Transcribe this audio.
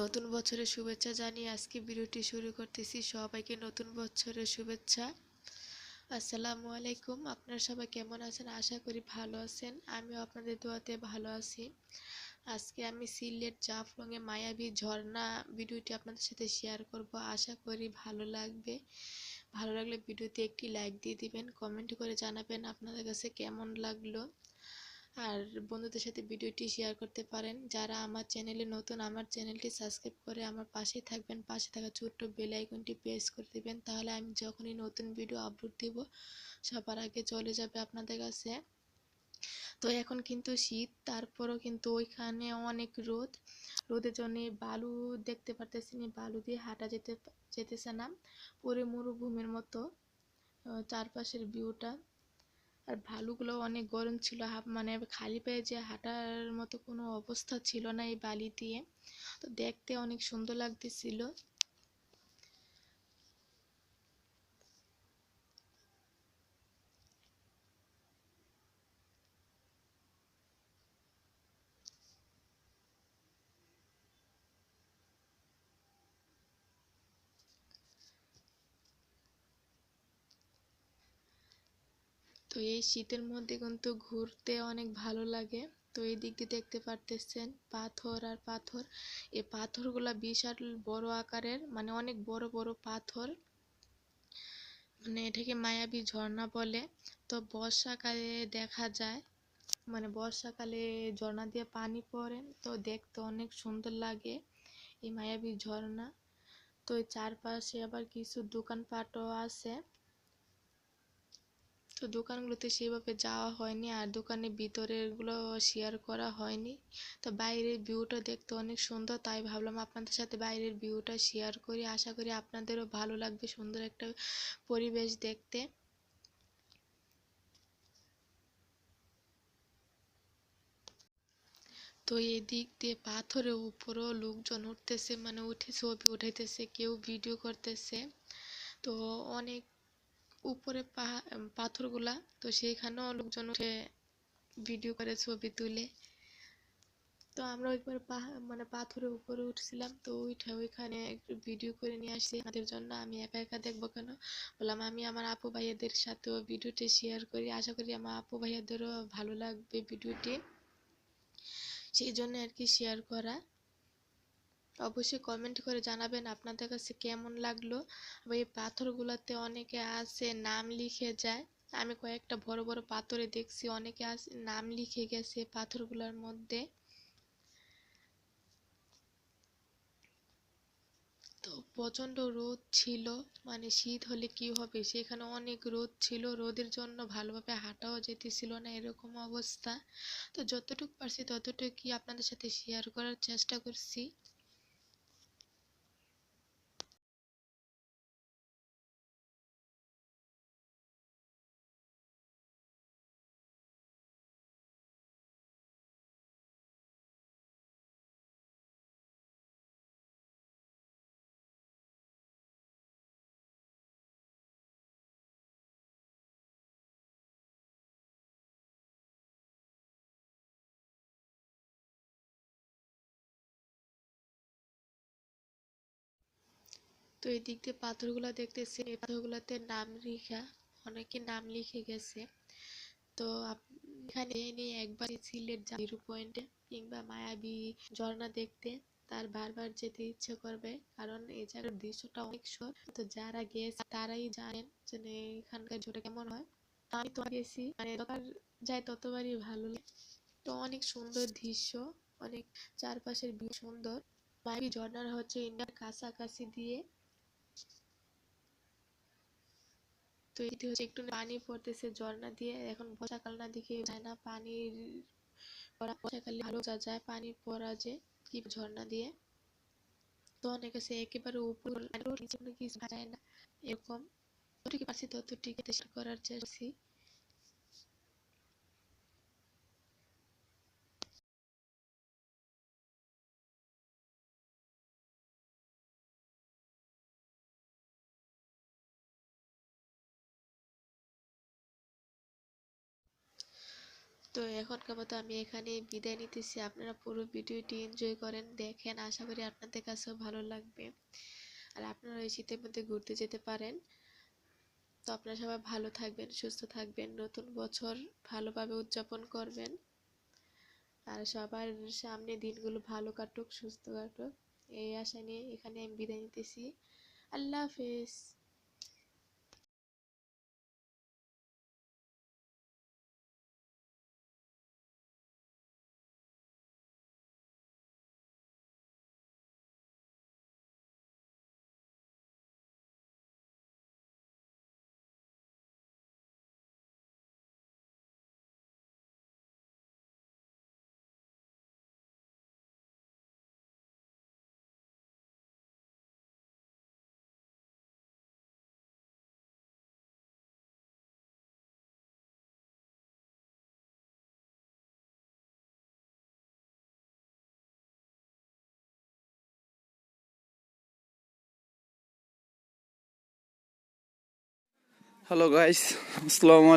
নতুন বছরের শুভেচ্ছা জানিয়ে আজকে ভিডিওটি শুরু করতেছি। সবাইকে নতুন বছরের শুভেচ্ছা। আসসালামু আলাইকুম। আপনারা সবাই কেমন আছেন? আশা করি ভালো আছেন। আমিও আপনাদের দোয়াতে ভালো আছি। আজকে আমি সিলেট জাফলংয়ে মায়াবী ঝর্ণা ভিডিওটি আপনাদের সাথে শেয়ার করব। আশা করি ভালো লাগবে। ভালো লাগলে ভিডিওতে একটি লাইক দিয়ে দিবেন। কমেন্ট করে জানাবেন আপনাদের কাছে কেমন লাগল। আর বন্ধুদের সাথে ভিডিওটি শেয়ার করতে পারেন। যারা আমার চ্যানেলে নতুন, আমার চ্যানেলটি সাবস্ক্রাইব করে আমার পাশেই থাকবেন, পাশে থাকা ছোট্ট বেল আইকনটি প্রেস করে দেবেন, তাহলে আমি যখনই নতুন ভিডিও আপলোড দিব, সবার আগে চলে যাবে আপনাদের কাছে। তো এখন কিন্তু শীত, তারপরও কিন্তু ওইখানে অনেক রোদ। রোদের জন্য বালু দেখতে পারতেছি না বালু দিয়ে হাঁটা যেতে, যেতেছে না। পুরো মরুভূমির মতো চারপাশের ভিউটা আর ভালুগুলো অনেক গরম ছিল, হাফ মানে খালি পায়ে যে হাঁটার মতো কোনো অবস্থা ছিল না এই বালি দিয়ে। তো দেখতে অনেক সুন্দর লাগতেছিল। তো এই শীতের মধ্যে কিন্তু ঘুরতে অনেক ভালো লাগে। তো এই দিক দিয়ে দেখতে পারতেছেন পাথর আর পাথর। এই পাথরগুলা বিশাল বড় আকারের মানে অনেক বড় বড় পাথর। মানে এটাকে মায়াবী ঝর্ণা বলে। তো বর্ষাকালে দেখা যায় মানে বর্ষাকালে ঝর্ণা দিয়ে পানি পড়ে, তো দেখতে অনেক সুন্দর লাগে এই মায়াবী ঝর্ণা। তো চারপাশে আবার কিছু দোকানপাটও আছে। তো দোকানগুলোতে সেভাবে যাওয়া হয়নি আর দোকানের ভিতরেরগুলো শেয়ার করা হয়নি। তো বাইরের ভিউটা দেখতে অনেক সুন্দর, তাই ভাবলাম আপনাদের সাথে বাইরের ভিউটা শেয়ার করি। আশা করি আপনাদেরও ভালো লাগবে সুন্দর একটা পরিবেশ দেখতে। তো এদিক দিয়ে পাথরের উপরও লোকজন উঠতেছে মানে উঠে ছবি উঠাইতেছে, কেউ ভিডিও করতেছে। তো অনেক উপরে পাথরগুলা। তো সেইখানেও লোকজন উঠে ভিডিও করে ছবি তুলে। তো আমরা একবার মানে পাথরের উপরে উঠছিলাম। তো উঠে ওইখানে একটু ভিডিও করে নিয়ে আসছি আমাদের জন্য আমি একা একা দেখব কেন? বললাম, আমি আমার আপু ভাইয়াদের সাথেও ভিডিওটি শেয়ার করি। আশা করি আমার আপু ভাইয়াদেরও ভালো লাগবে ভিডিওটি সেই জন্য আর কি শেয়ার করা। অবশ্যই কমেন্ট করে জানাবেন আপনাদের কাছে কেমন লাগল। এই পাথরগুলোতে অনেকে আসে নাম লিখে যায়। আমি কয়েকটা বড় বড় পাথরে দেখছি, অনেকে আছে, নাম লিখে গেছে পাথরগুলোর মধ্যে। তো প্রচণ্ড রোদ ছিল মানে শীত হলে কি হবে? সেখানে অনেক রোদ ছিল, রোদের জন্য ভালোভাবে হাঁটাও যেতেছিল না এরকম অবস্থা। তো যতটুকু পারছি ততটুকুই আপনাদের সাথে শেয়ার করার চেষ্টা করছি। তো এই দিক দিয়ে পাথরগুলো দেখতেছি, এই পাথরগুলোতে নাম লিখা, অনেকে নাম লিখে গেছে। তো এখানে নিয়ে একবার সিলেট জিরো পয়েন্টে কিংবা মায়াবী ঝর্ণা দেখতে, তার বারবার যেতে ইচ্ছে করবে। কারণ এই জায়গার দৃশ্যটা অনেক সুন্দর। তো যারা গেছে, তারাই জানেন যে এখানকার ঝোটা কেমন হয়। আমি তো গেছি মানে যতবার যাই ততবারই ভালো লাগে। তো অনেক সুন্দর দৃশ্য, অনেক চারপাশের ভিউ সুন্দর। মায়াবী ঝর্ণার হচ্ছে ইন্ডিয়ার কাছাকাছি দিয়ে তো এটি হচ্ছে একটু পানি পড়তেছে, ঝর্ণা দিয়ে। এখন বর্ষাকাল না দেখে যায় না, পানির বর্ষাকালে ভালো যা যায়, পানি পড়া যে কি ঝর্ণা দিয়ে। তো অনেক আছে, একেবারে উপর কিছু যায় না, এরকম। যতটুকু পারছি ততটুকু চেষ্টা করার চেষ্টা তো এখনকার মতো আমি এখানে বিদায় নিতেছি। আপনারা পুরো ভিডিওটি এনজয় করেন, দেখেন। আশা করি আপনাদের কাছেও ভালো লাগবে। আর আপনারা এই শীতের মধ্যে ঘুরতে যেতে পারেন। তো আপনারা সবাই ভালো থাকবেন, সুস্থ থাকবেন, নতুন বছর ভালোভাবে উদযাপন করবেন। আর সবার সামনে দিনগুলো ভালো কাটুক, সুস্থ কাটুক। এই আশা নিয়ে এখানে আমি বিদায় নিতেছি। আল্লাহ হাফেজ। হ্যালো গাইস আসসালামু আলাইকুম।